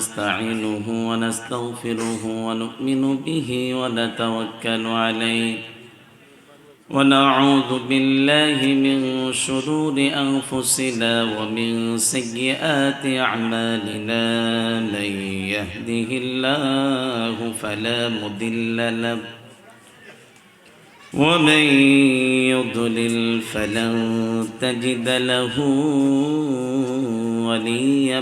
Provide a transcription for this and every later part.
نستعينه ونستغفره ونؤمن به ونتوكل عليه. ونعوذ بالله من شرور أنفسنا ومن سيئات أعمالنا. من يهده الله فلا مضل له. ومن يضلل فلن تجد له وليا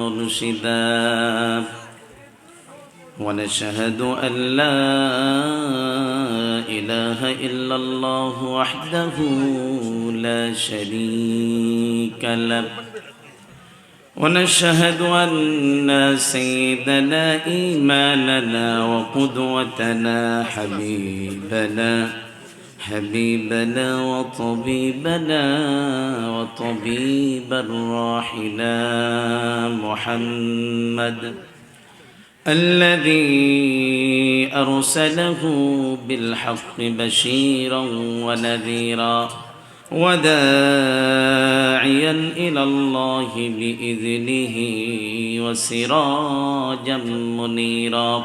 مرشدا. ونشهد أن لا إله إلا الله وحده لا شريك له. ونشهد أن سيدنا إيماننا وقدوتنا حبيبنا. حبيبنا وطبيبنا وطبيب الراحنا محمد الذي أرسله بالحق بشيرا ونذيرا وداعيا إلى الله بإذنه وسراجا منيرا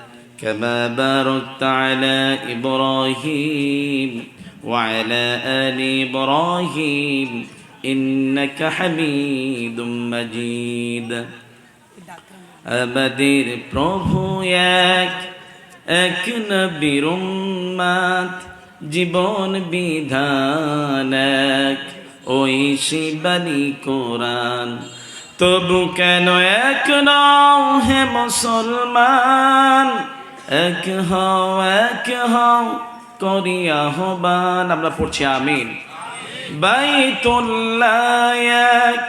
كما باركت على إبراهيم وعلى آل إبراهيم إنك حميد مجيد আমাদের প্রভু এক এক নবীর উম্মাত জীবন বিধান এক ওই শিবানী কোরআন তবু কেন এক নও হে মুসলমান এক হও এক হও করি আহ্বান আমরা পড়ছি আমিন। বাইতুল্লাহ এক,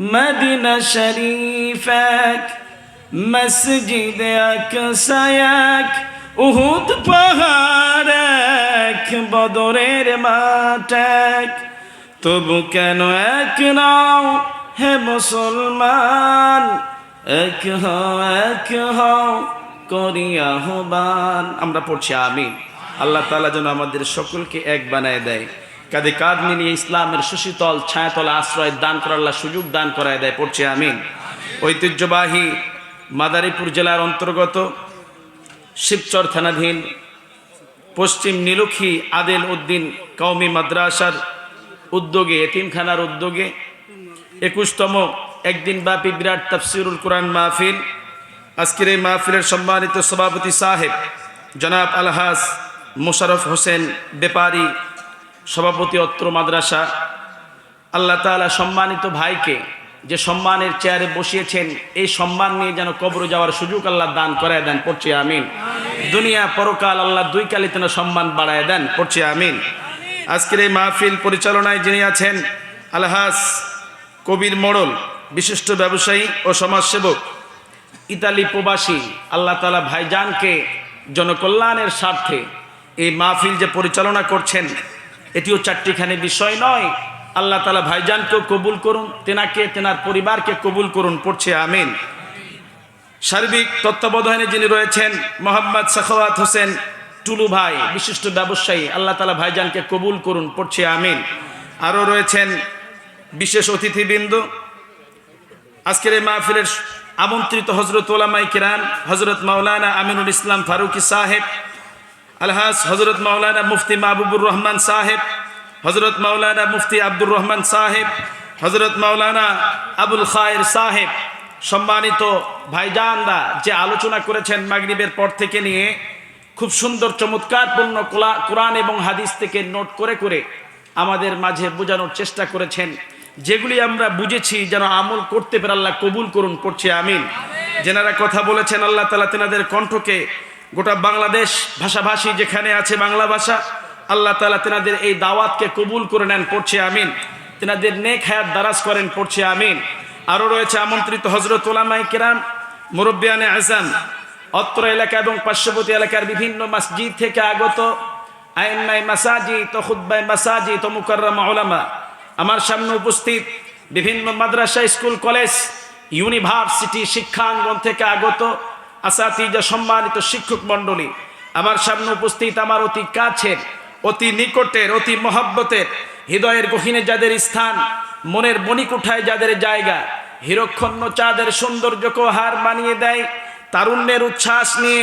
মদিনা শরীফ এক, মসজিদ আকসা এক, উহুদ পাহাড় এক, বদরের মাঠ এক। তবু কেন এক নাও হে মুসলমান? এক হও এক হও করি আহ্বান আমরা পড়ছি আমিন। আল্লাহ তালা যেন আমাদের সকলকে এক বানায় দেয়। কাঁধে কাঁধ মিলিয়ে ইসলামের সুশীতল, ছায়াতল আশ্রয় দান করার আল্লাহ সুযোগ দান করায় দেয়। পড়ছে আমিন। ঐতিহ্যবাহী মাদারীপুর জেলার অন্তর্গত শিবচর থানাধীন পশ্চিম নীলক্ষী আদেল উদ্দিন কওমি মাদ্রাসার উদ্যোগে, এতিমখানার উদ্যোগে একুশতম একদিন ব্যাপী বিরাট তাফসিরুল কোরআন মাহফিল আজকের এই মাহফিলের সম্মানিত সভাপতি সাহেব জনাব আলহাস মোশারফ হোসেন বেপারি সভাপতি অত্র মাদ্রাসা আল্লাহ তালা সম্মানিত ভাইকে যে সম্মানের চেয়ারে বসিয়েছেন এই সম্মান নিয়ে যেন কবর যাওয়ার সুযোগ আল্লাহ দান করায় দেন পড়ছি আমিন। দুনিয়া পরকাল আল্লাহ দুই কালে তেন সম্মান বাড়ায় দেন পড়ছি আমিন। আজকের এই মাহফিল পরিচালনায় যিনি আছেন আলহাস কবির মোড়ল বিশিষ্ট ব্যবসায়ী ও সমাজসেবক ইতালি প্রবাসী, আল্লাহ তালা ভাইজানকে জনকল্যাণের স্বার্থে এই মাহফিল যে পরিচালনা করছেন, এটিও চারটিখানি বিষয় নয়। আল্লাহ তালা ভাইজানকেও কবুল করুন, তেনাকে, তেনার পরিবারকে কবুল করুন, পড়ছে আমিন। সার্বিক তত্ত্বাবধানে যিনি রয়েছেন, মোহাম্মদ সাখাওয়াত হোসেন টুলু ভাই, বিশিষ্ট ব্যবসায়ী, আল্লাহ তালা ভাইজানকে কবুল করুন, পড়ছে আমিন। আরও রয়েছেন বিশেষ অতিথিবৃন্দ। আজকের এই মাহফিলের আমন্ত্রিত হজরত ওলামাই কিরাম হজরত মাওলানা আমিনুল ইসলাম ফারুকি সাহেব আলহাস হজরত মাওলানা মুফতি মাহবুবুর রহমান সাহেব হজরত মাওলানা মুফতি আব্দুর রহমান সাহেব হজরত মাওলানা আবুল খায়ের সাহেব, সম্মানিত ভাইজানরা যে আলোচনা করেছেন মাগরিবের পর থেকে নিয়ে, খুব সুন্দর চমৎকারপূর্ণ কোলা- কোরআন এবং হাদিস থেকে নোট করে করে আমাদের মাঝে বোঝানোর চেষ্টা করেছেন। যেগুলি আমরা বুঝেছি যেন আমল করতে পারে আল্লাহ কবুল করুন পড়ছে আমিন। যেনারা কথা বলেছেন আল্লাহ তালা তেনাদের কণ্ঠকে গোটা বাংলাদেশ ভাষাভাষী যেখানে আছে বাংলা ভাষা আল্লাহ তালা তেনাদের এই দাওয়াতকে কবুল করে নেন পড়ছে আমিন। তেনাদের নেক হায়াত দারাজ করেন পড়ছে আমিন। আরও রয়েছে আমন্ত্রিত হজরত ওলামাই কিরাম মুরব্বিয়ানে আজাম অত্র এলাকা এবং পার্শ্ববর্তী এলাকার বিভিন্ন মসজিদ থেকে আগত আইনমাই মাসাজি তো খুদ্বাই মাসাজি তো মুকাররমা ওলামা আমার সামনে উপস্থিত বিভিন্ন মাদ্রাসা, স্কুল, কলেজ, ইউনিভার্সিটি, শিক্ষাঙ্গন থেকে আগত আসাতিজা সম্মানিত শিক্ষক মণ্ডলী, আমার সামনে উপস্থিত আমার অতি কাছের, অতি নিকটের, অতি মহব্বতের, হৃদয়ের গহীনে যাদের স্থান, মনের মণিকুঠায় যাদের জায়গা হিরক্ষণ্য চাঁদের সৌন্দর্যকে হার মানিয়ে দেয়, তারুণ্যের উচ্ছ্বাস নিয়ে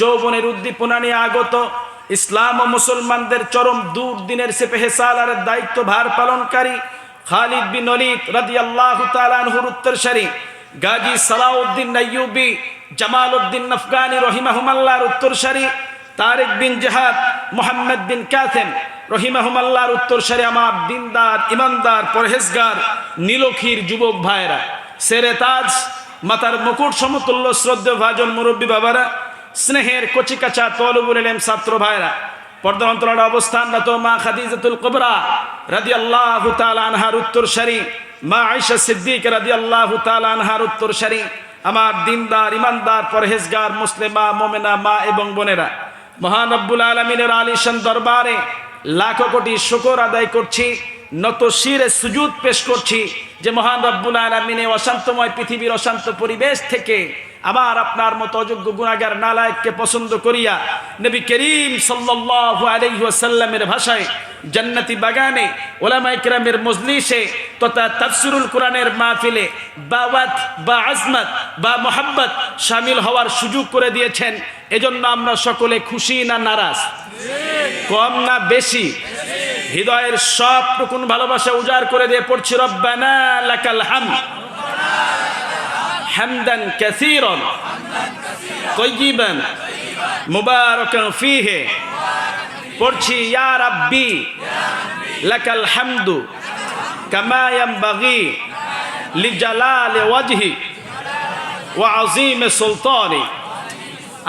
যৌবনের উদ্দীপনা নিয়ে আগত ইসলাম ও মুসলমানদের চরম দুর্দিনের সেপেহে সালারের দায়িত্ব ভার পালনকারী খালিদ বিন অলিদ রাদিয়াল্লাহু তাআলা আনহুর উত্তরসারী। গাজী সালাউদ্দিন আইয়ুবী জামাল উদ্দিন আফগানি রহিমাহুমাল্লাহর উত্তরসারী। তারেক বিন জাহাদ, মোহাম্মদ বিন কাসেম রহিমাহুমাল্লাহর উত্তরসারী আমার দিনদার, ইমানদার, পরহেজগার, নীলক্ষীর যুবক ভাইরা সেরে তাজ মাতার মুকুট সমতুল্য শ্রদ্ধেয় ভাজন মুরব্বী বাবারা স্নেহের কচিকাচা তলবুল এলেম ছাত্র ভাইরা, পর্দার অন্তরার অবস্থান রত মা খাদিজাতুল কবরা রাদি আল্লাহ আনহার উত্তর সারি, মা আয়সা সিদ্দিক রাদি আল্লাহ আনহার উত্তর সারি, আমার দিনদার ইমানদার পরহেজগার, মুসলিমা, মোমেনা, মা এবং বোনেরা মহানব্বুল আলমিনের আলিশান দরবারে লাখো কোটি শুকর আদায় করছি, নত শিরে সুজুদ পেশ করছি যে মহান রব্বুল আলমিনে অশান্তময় পৃথিবীর অশান্ত পরিবেশ থেকে আবার আপনার মতো অযোগ্য গুণাগার নালায়ককে পছন্দ করিয়া নবী করিম সাল্লাল্লাহু আলাইহি ভাষায় জান্নাতি বাগানে ওলামায়ে কেরামের মজলিসে তথা তাফসিরুল কোরআনের মাহফিলে বাওয়াত বা আজমত বা মোহাব্বত সামিল হওয়ার সুযোগ করে দিয়েছেন। এজন্য আমরা সকলে খুশি না নারাজ? কম না বেশি? হৃদয়ের সব টুকুন ভালোবাসা উজাড় করে দিয়ে পড়ছি, রব্বানা লাকাল হামদ। হামদান কাসীরান। তয়্যিবান মুবারাকান ফীহি। পড়ছি, ইয়া রাব্বি, লাকাল হামদু, কামা ইয়ানবাগি লিজালালি ওয়াজহি ওয়া আযীম সুলতানি।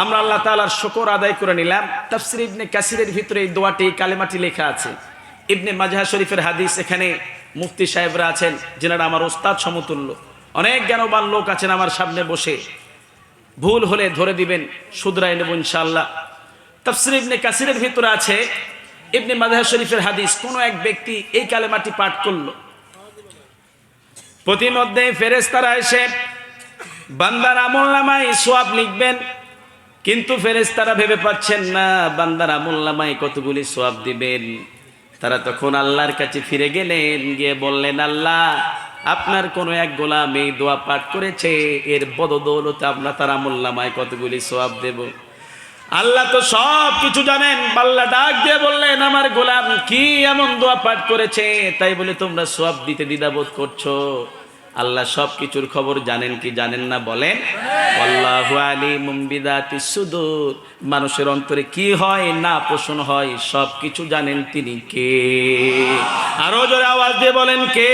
আমরা আল্লাহ তাআলার শুকর আদায় করে নিলাম। তাফসির ইবনে কাসিরের ভিতরে এই দোয়াটি কালেমাটি লেখা আছে। ইবনে মাজাহ শরীফের হাদিস এখানে মুফতি সাহেবরা আছেন, যেনারা আমার ওস্তাদ সমতুল্য। অনেক জ্ঞানবান লোক আছেন আমার সামনে বসে। ভুল হলে ধরে দিবেন, শুধরাই নেব ইনশাআল্লাহ। তাফসির ইবনে কাসিরের ভিতরে আছে, ইবনে মাজাহ শরীফের হাদিস, কোনো এক ব্যক্তি এই কালেমাটি পাঠ করল। প্রতিমধ্যে ফেরেস্তারা এসে, বান্দার আমল নামায় সোয়াব লিখবেন, কিন্তু ফেরেস্তারা ভেবে পাচ্ছেন, না, বান্দার আমল নামায় কতগুলি সোয়াব দিবেন? তারা তখন আল্লাহর কাছে ফিরে গেলেন, গিয়ে বললেন, আল্লাহ আপনার কোন এক গোলাম এই দোয়া পাঠ করেছে, এর বদদৌলতে আপনার তারা মোল্লামায় কতগুলি সোয়াব দেব। আল্লাহ তো সব কিছু জানেন বাল্লা ডাক দিয়ে বললেন, আমার গোলাম কি এমন দোয়া পাঠ করেছে? তাই বলে, তোমরা সোয়াব দিতে দ্বিধাবোধ করছ। আল্লাহ সব কিছুর খবর জানেন কি জানেন না বলেন? সুদূর। মানুষের অন্তরে কি হয়, না পোষণ হয়, সব কিছু জানেন তিনি কে? আরও জোরে আওয়াজ দিয়ে বলেন কে?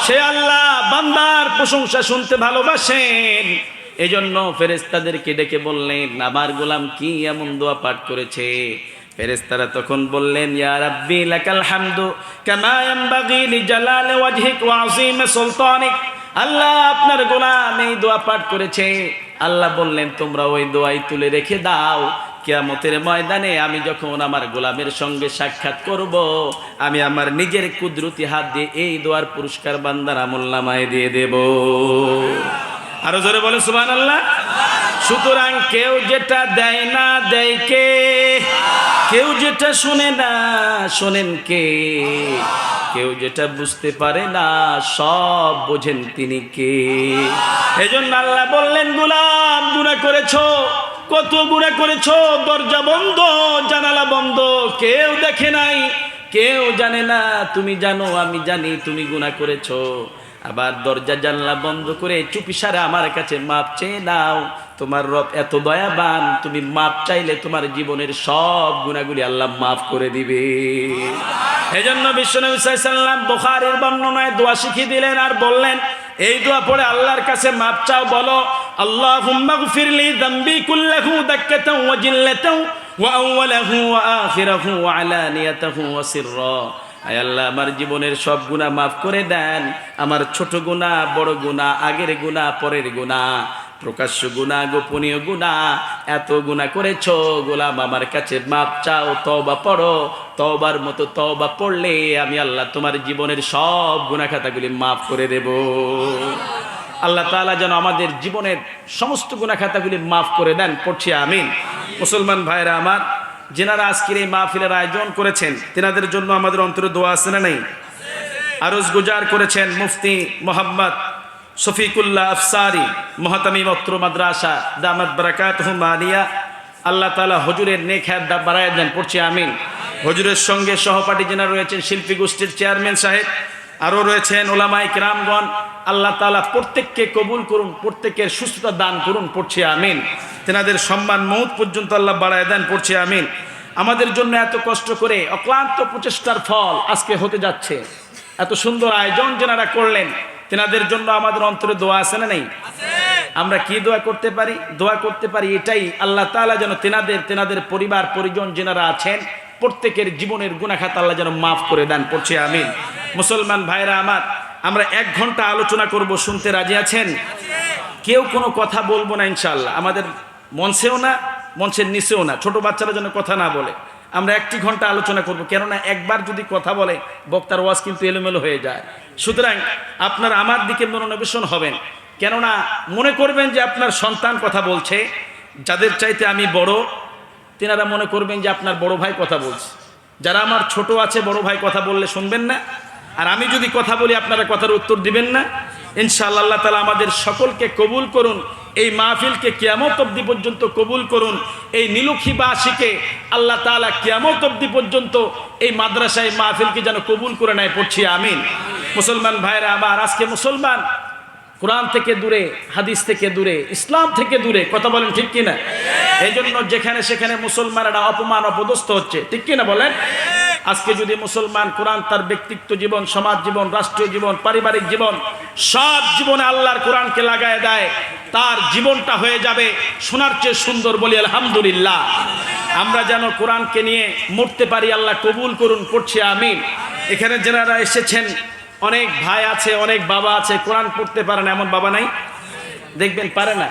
সে আল্লাহ বান্দার প্রশংসা শুনতে ভালোবাসেন। এজন্য ফেরেস্তাদেরকে ডেকে বললেন, আমার গোলাম কি এমন দোয়া পাঠ করেছে? ফেরেস্তারা তখন বললেন, ইয়া রাব্বি, লাকাল হামদু কামা ইয়ানবাগি লিজালালি ওয়াজহিক ওয়া আযীম সুলতানিক। আল্লাহ আপনার গোলাম এই দোয়া পাঠ করেছে। আল্লাহ বললেন, তোমরা ওই দোয়াই তুলে রেখে দাও। কিয়ামতের ময়দানে আমি যখন আমার গোলামের সঙ্গে সাক্ষাৎ করব, আমি আমার নিজের কুদরতি হাত দিয়ে এই দোয়ার পুরস্কার বান্দার আমল্লামায় দিয়ে দেব। আরও জোরে বলে সুবান আল্লাহ সুতরাং কেউ যেটা দেয় না, দেয় কে? কেউ যেটা শোনে না, শোনেন কে? কেউ যেটা বুঝতে পারে না, সব বোঝেন তিনি কে? এজন্য আল্লাহ বললেন, গুলাম গুণা করেছ? কত গুণা করেছ? দরজা বন্ধ, জানালা বন্ধ, কেউ দেখে নাই। কেউ জানে না, তুমি জানো, আমি জানি, তুমি গুণা করেছ। আবার দরজা জানলা বন্ধ করে চুপিসারে আমার কাছে মাপ চেয়ে নাও। তোমার রব এত দয়াবান, তুমি মাপ চাইলে তোমার জীবনের সব গুণাগুলি আল্লাহ মাফ করে দিবে। এজন্য বিশ্বনবী সাল্লাম বুখারীর বর্ণনায় দোয়া শিখিয়ে দিলেন আর বললেন, এই দোয়া পড়ে আল্লাহর কাছে মাপ চাও, বলো আল্লাহ হুম্মাগফিরলি দাম্বি কুল্লাহু দাক্কাতাও ওয়া জিল্লাতাও ওয়া আউওয়ালাহু ওয়া আখিরাহু ওয়া আলানিয়াতাহু ওয়া সিররা। আয় আল্লাহ, আমার জীবনের সব গুণা মাফ করে দেন। আমার ছোট গুণা বড় গুণা আগের গুণা পরের গুণা প্রকাশ্য গুণা, গোপনীয় গুণা, এত গুণা করেছ, গোলাম আমার কাছে মাপ চাও তবা পড়ো তবার মতো তবা পড়লে আমি আল্লাহ তোমার জীবনের সব গুণা খাতাগুলি মাফ করে দেব। আল্লাহ তাআলা যেন আমাদের জীবনের সমস্ত গুণা খাতাগুলি মাফ করে দেন, পড়ছি, আমিন। মুসলমান ভাইরা আমার, যেনারা আজকের এই মাহফিলের আয়োজন করেছেন, তেনাদের জন্য আমাদের অন্তরে দোয়া আছে না নেই? আরজ গুজার করেছেন মুফতি মোহাম্মদ শফিকুল্লাহ আফসারি মহাতামি মত্র মাদ্রাসা, দামাত বারাকাত হুমানিয়া আল্লাহ তালা হজুরের নেক দা বাড়ায় দেন, পড়ছি, আমিন। হজুরের সঙ্গে সহপাঠী যেনা রয়েছেন, শিল্পী গোষ্ঠীর চেয়ারম্যান সাহেব, আরও রয়েছেন ওলামাই রামগণ আল্লাহ তালা প্রত্যেককে কবুল করুন, প্রত্যেকের সুস্থতা দান করুন, পড়ছি, আমিন। তেনাদের সম্মান মৌত পর্যন্ত আল্লাহ বাড়ায় দেন, পড়ছি, আমিন। আমাদের জন্য এত কষ্ট করে অক্লান্ত প্রচেষ্টার ফল আজকে হতে যাচ্ছে। এত সুন্দর আয়োজন যেনারা করলেন তেনাদের জন্য আমাদের অন্তরে দোয়া আছে না নেই? আমরা কি দোয়া করতে পারি? দোয়া করতে পারি এটাই আল্লাহ তাআলা যেন তেনাদের তেনাদের পরিবার পরিজন যেনারা আছেন প্রত্যেকের জীবনের গুণাখাত আল্লাহ যেন মাফ করে দেন। পড়ছে আমিন। মুসলমান ভাইরা আমার আমরা এক ঘণ্টা আলোচনা করব শুনতে রাজি আছেন? কেউ কোনো কথা বলব না ইনশাল্লাহ আমাদের মঞ্চেও না মঞ্চের নিচেও না। ছোট বাচ্চারা যেন কথা না বলে। আমরা একটি ঘণ্টা আলোচনা করব, কেননা একবার যদি কথা বলে, বক্তার ওয়াজ কিন্তু এলোমেলো হয়ে যায়। সুতরাং আপনার আমার দিকে মনোনিবেশন হবেন। কেননা মনে করবেন যে আপনার সন্তান কথা বলছে, যাদের চাইতে আমি বড়, তেনারা মনে করবেন যে আপনার বড় ভাই কথা বলছে। যারা আমার ছোট আছে, বড় ভাই কথা বললে শুনবেন না। আর আমি যদি কথা বলি, আপনারা কথার উত্তর দিবেন না। ইনশাআল্লাহ তালা আমাদের সকলকে কবুল করুন। এই মাহফিলকে কিয়ামত অব্দি পর্যন্ত কবুল করুন। এই নীলক্ষীবাসীকে আল্লাহ তালা কিয়ামত অব্দি পর্যন্ত এই মাদ্রাসায় মাহফিলকে যেন কবুল করে নেয় পড়ছি, আমিন। মুসলমান ভাইরা আবার আজকে মুসলমান কোরআন থেকে দূরে, হাদিস থেকে দূরে, ইসলাম থেকে দূরে, কথা বলেন ঠিক কিনা? এই জন্য যেখানে সেখানে মুসলমানেরা অপমান, অপদস্থ হচ্ছে, ঠিক কিনা বলেন? আজকে যদি মুসলমান কোরআন তার ব্যক্তিত্ব জীবন, সমাজ জীবন, রাষ্ট্রীয় জীবন, পারিবারিক জীবন, সব জীবনে আল্লাহর কোরআনকে লাগায় দেয় তার জীবনটা হয়ে যাবে শোনার চেয়ে সুন্দর বলি আলহামদুলিল্লাহ। আমরা যেন কোরআনকে নিয়ে মরতে পারি, আল্লাহ কবুল করুন, পড়ছি আমি এখানে যারা এসেছেন, অনেক ভাই আছে, অনেক বাবা আছে, কোরআন পড়তে পারে না, এমন বাবা নাই? দেখবেন পারে না।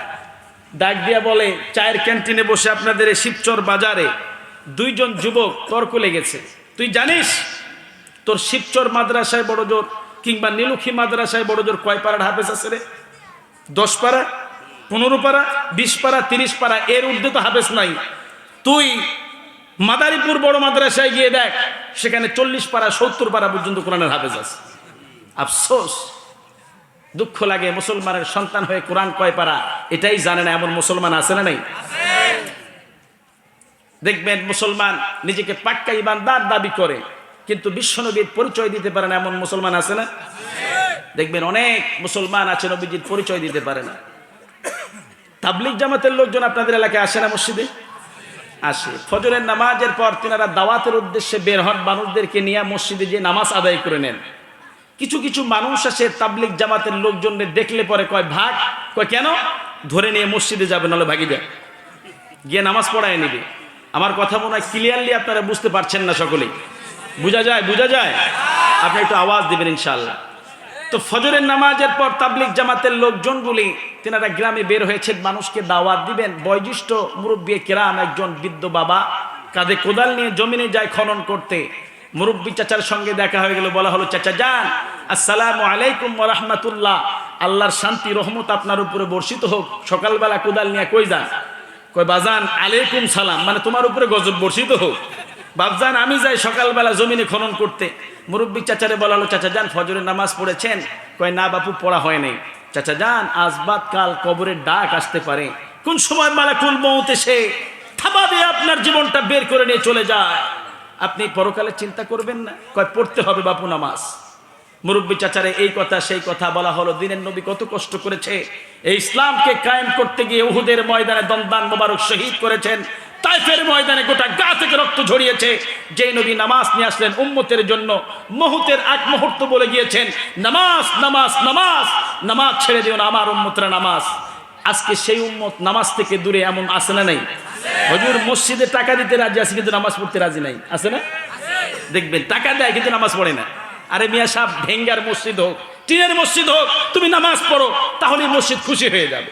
ডাক দিয়া বলে, চায়ের ক্যান্টিনে বসে আপনাদের শিবচর বাজারে দুইজন যুবক তর্ক লেগেছে তুই জানিস, তোর শিবচর মাদ্রাসায় বড় জোর কিংবা নীলুখী মাদ্রাসায় বড় জোর কয় পাড়ার হাফেজ আছে রে? দশ পাড়া? পনেরো পাড়া বিশ পাড়া তিরিশ পাড়া এর ঊর্ধ্বে তো হাফেজ নাই। তুই মাদারীপুর বড় মাদ্রাসায় গিয়ে দেখ, সেখানে চল্লিশ পাড়া সত্তর পাড়া পর্যন্ত কোরআনের হাফেজ আছে। আফসোস। দুঃখ লাগে মুসলমানের সন্তান হয়ে কোরআন কয় পারা, এটাই জানে না এমন মুসলমান আছে না নাই? দেখবেন মুসলমান নিজেকে পাক্কা ইমানদার দাবি করে, কিন্তু বিশ্ব বিশ্বনবীর পরিচয় দিতে পারে না এমন মুসলমান আছে না? দেখবেন অনেক মুসলমান আছে নবীজির পরিচয় দিতে পারে না। তাবলিক জামাতের লোকজন আপনাদের এলাকায় আসে না মসজিদে? আসে। ফজরের নামাজের পর তিনারা দাওয়াতের উদ্দেশ্যে বের হন মানুষদেরকে নিয়ে মসজিদে যে নামাজ আদায় করে নেন। কিছু কিছু মানুষ আসে তাবলিক জামাতের লোকজনদের দেখলে পরে কয়, ভাগ? কয়, কেন? ধরে নিয়ে মসজিদে যাবে, নাহলে ভাগি যায় গিয়ে নামাজ পড়ায় নিবে। আমার কথা মনে হয় ক্লিয়ারলি আপনারা বুঝতে পারছেন না সকলেই। বোঝা যায়? বোঝা যায়? আপনি একটু আওয়াজ দেবেন ইনশাল্লাহ তো ফজরের নামাজের পর তাবলিক জামাতের লোকজনগুলি, তেনারা গ্রামে বের হয়েছেন মানুষকে দাওয়াত দিবেন। বয়োজ্যেষ্ঠ মুরব্বী কেরাম, একজন বৃদ্ধ বাবা, কাঁধে কোদাল নিয়ে জমিনে যায় খনন করতে। মুরব্বী চাচার সঙ্গে দেখা হয়ে গেল, বলা হলো, চাচা, যান। আসসালামু আলাইকুম রহমতুল্লাহ। আল্লাহর শান্তি, রহমত আপনার উপরে বর্ষিত হোক। সকালবেলা কোদাল নিয়ে কই যান? কই বাজান, আলাইকুম সালাম। মানে তোমার উপরে গজব বর্ষিত হোক। বাবজান আমি যাই সকালবেলা জমিনে খনন করতে। মুরব্বী চাচারে বলা হলো চাচা যান, ফজরের নামাজ পড়েছেন। কয়, না বাপু, পড়া হয় নাই। চাচা যান আজবাদ কাল কবরের ডাক আসতে পারে। কোন সময় মালাকুল মৌত এসে থাবা দিয়ে আপনার জীবনটা বের করে নিয়ে চলে যায়? আপনি পরকালে চিন্তা করবেন না। কয়, পড়তে হবে বাপু নামাজ। মুরব্বী চাচারে এই কথা, সেই কথা বলা হলো। দিনের নবী কত কষ্ট করেছে। এই ইসলামকে কায়েম করতে গিয়ে উহুদের ময়দানে দন্দান মোবারক শহীদ করেছেন। তাইফের ময়দানে গোটা গা থেকে রক্ত ঝরিয়েছে। যে নবী নামাজ নিয়ে আসলেন উম্মতের জন্য মুহূর্তের এক মুহূর্ত বলে গিয়েছেন, নামাজ নামাজ নামাজ নামাজ ছেড়ে দিও না আমার উম্মতরা নামাজ। আজকে সেই উম্মত নামাজ থেকে দূরে এমন আসে না নাই? হজুর, মসজিদে টাকা দিতে রাজি আছে কিন্তু নামাজ পড়তে রাজি নাই। আছে না? দেখবেন, টাকা দেয় কিন্তু নামাজ পড়ে না। আরে মিয়া সাহেব, ভেঙ্গার মসজিদ হোক, টিনের মসজিদ হোক, তুমি নামাজ পড়ো তাহলে মসজিদ খুশি হয়ে যাবে।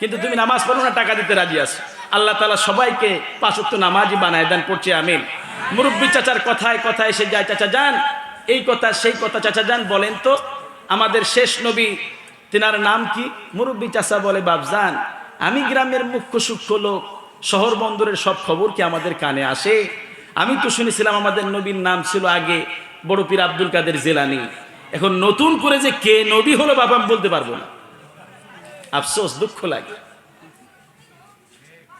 কিন্তু তুমি নামাজ পড়ো না, টাকা দিতে রাজি আছো। আল্লাহ তালা সবাইকে পাঁচক্ত নামাজই বানায় দেন, পড়ছে আমিন। মুরব্বী চাচার কথায় কথায় সে যায়, চাচা যান, এই কথা, সেই কথা, চাচা যান, বলেন তো, আমাদের শেষ নবী, তেনার নাম কি? মুরব্বী চাচা বলে বাবজান আমি গ্রামের মুখ্য সূক্ষ্ম লোক, শহর বন্দরের সব খবর কি আমাদের কানে আসে? আমি তো শুনেছিলাম আমাদের নবীর নাম ছিল আগে বড় পীর আব্দুল কাদের জেলানি। এখন নতুন করে যে কে নবী হলো বাবা আমি বলতে পারব না। আফসোস, দুঃখ লাগে।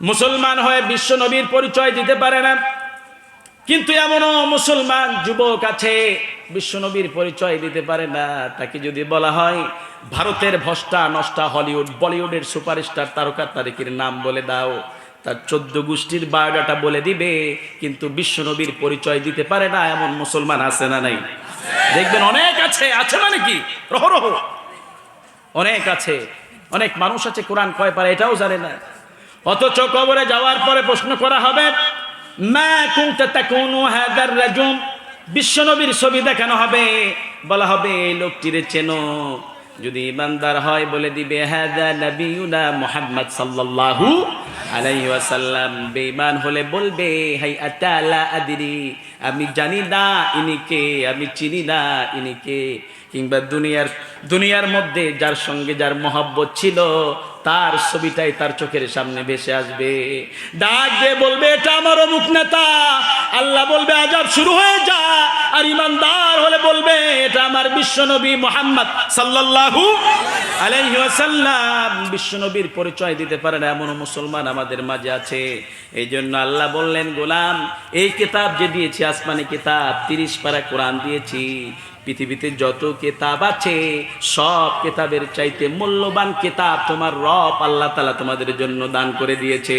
মুসলমান হয়ে বিশ্ব নবীর পরিচয় দিতে পারে না। কিন্তু এমনও মুসলমান যুবক আছে, বিশ্ব নবীর পরিচয় দিতে পারে না। তাকে যদি বলা হয়, ভারতের ভস্টা নষ্টা হলিউড, বলিউডের সুপারস্টার তারকা তারিখের নাম বলে দাও। তার চোদ্দ গোষ্ঠীর বায়োডাটা বলে দিবে, কিন্তু বিশ্ব নবীর পরিচয় দিতে পারে না, এমন মুসলমান আছে না নাই। দেখবেন অনেক আছে আছে মানে কি? রহ রহ। অনেক আছে, অনেক মানুষ আছে, কোরআন কয় পারে এটাও জানে না। অথচ কবরে যাওয়ার পরে প্রশ্ন করা হবে, মা কুনতা তাকুনু হাদার রাজুম? বিশ্বনবীর ছবি দেখানো হবে। বলা হবে, এই লোকটিরে চেনো। যদি ইমানদার হয় বলে দিবে, হাদা নবিউনা মুহাম্মদ সাল্লাল্লাহু আলাইহি ওয়াসাল্লাম। বেঈমান হলে বলবে, হাই আতালা আদিরি, আমি জানি না ইনিকে আমি চিনি না ইনিকে কিংবা দুনিয়ার দুনিয়ার মধ্যে যার সঙ্গে যার মহব্বত ছিল, তার ছবিটাই তার চোখের সামনে ভেসে আসবে। ডাক দিয়ে বলবে, এটা আমার অমুক নেতা। আল্লাহ বলবে আজাব শুরু হয়ে যা। আর ইমানদার হলে বলবে, এটা আমার বিশ্বনবী মোহাম্মদ সাল্লাল্লাহু আলাইহি ওয়াসাল্লাম। বিশ্বনবীর পরিচয় দিতে পারে না এমন মুসলমান আমাদের মাঝে আছে। এই জন্য আল্লাহ বললেন, গোলাম, এই কিতাব যে দিয়েছি, আসমানি কিতাব, তিরিশ পারা কোরআন দিয়েছি। পৃথিবীতে যত কেতাব আছে, সব কেতাবের চাইতে মূল্যবান কেতাব তোমার রব আল্লাহ তালা তোমাদের জন্য দান করে দিয়েছে